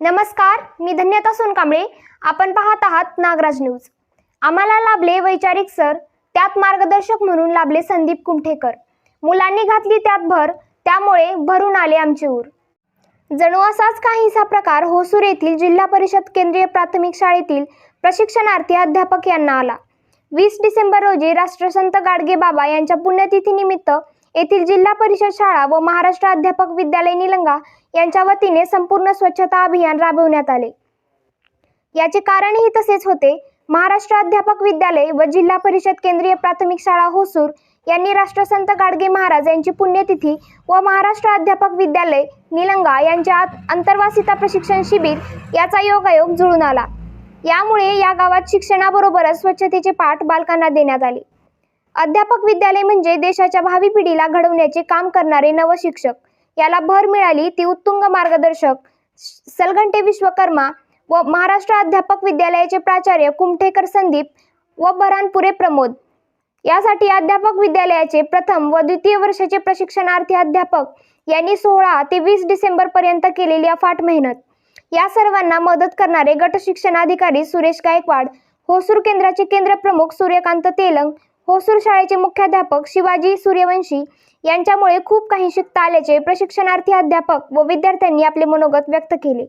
नमस्कार मी धन्यता सोनकांबळे. आपण पाहत आहात नागराज न्यूज. आम्हाला लाभले वैचारिक सर त्यात मार्गदर्शक म्हणून लाभले संदीप कुमठेकर. मुलांनी घातली त्यात भर त्यामुळे भरून आले आमचे ऊर. जणू असाच काहीसा प्रकार होसूर येथील जिल्हा परिषद केंद्रीय प्राथमिक शाळेतील प्रशिक्षणार्थी अध्यापक यांना आला. वीस डिसेंबर रोजी राष्ट्रसंत गाडगे बाबा यांच्या पुण्यतिथीनिमित्त येथील जिल्हा परिषद शाळा व महाराष्ट्र अध्यापक विद्यालय निलंगा यांच्या वतीने संपूर्ण स्वच्छता अभियान राबवण्यात आले. याचे कारणही तसेच होते. महाराष्ट्र अध्यापक विद्यालय व जिल्हा परिषद केंद्रीय प्राथमिक शाळा होसूर यांनी राष्ट्रसंत गाडगे महाराज यांची पुण्यतिथी व महाराष्ट्र अध्यापक विद्यालय निलंगा यांच्या अंतर्वासिता प्रशिक्षण शिबिर याचा योगायोग जुळून आला. यामुळे या गावात शिक्षणाबरोबरच स्वच्छतेचे पाठ बालकांना देण्यात आले. अध्यापक विद्यालय म्हणजे देशाच्या भावी पिढीला घडवण्याचे काम करणारे नवशिक्षक. याला भर मिळाली ती उत्तुंग मार्गदर्शक सलगंटे विश्वकर्मा व महाराष्ट्र अध्यापक विद्यालयाचे प्राचार्य कुमठेकर संदीप व बरानपुरे प्रमोद. यासाठी अध्यापक विद्यालयाचे प्रथम व द्वितीय वर्षाचे प्रशिक्षणार्थी अध्यापक यांनी सोळा ते वीस डिसेंबर पर्यंत केलेली अफाट मेहनत. या सर्वांना मदत करणारे गट शिक्षणाधिकारी सुरेश गायकवाड होसूर केंद्राचे केंद्र प्रमुख सूर्यकांत तेलंग होसूर शाळेचे मुख्याध्यापक शिवाजी सूर्यवंशी यांच्यामुळे खूप काही शिकता आल्याचे प्रशिक्षणार्थी अध्यापक व विद्यार्थ्यांनी आपले मनोगत व्यक्त केले.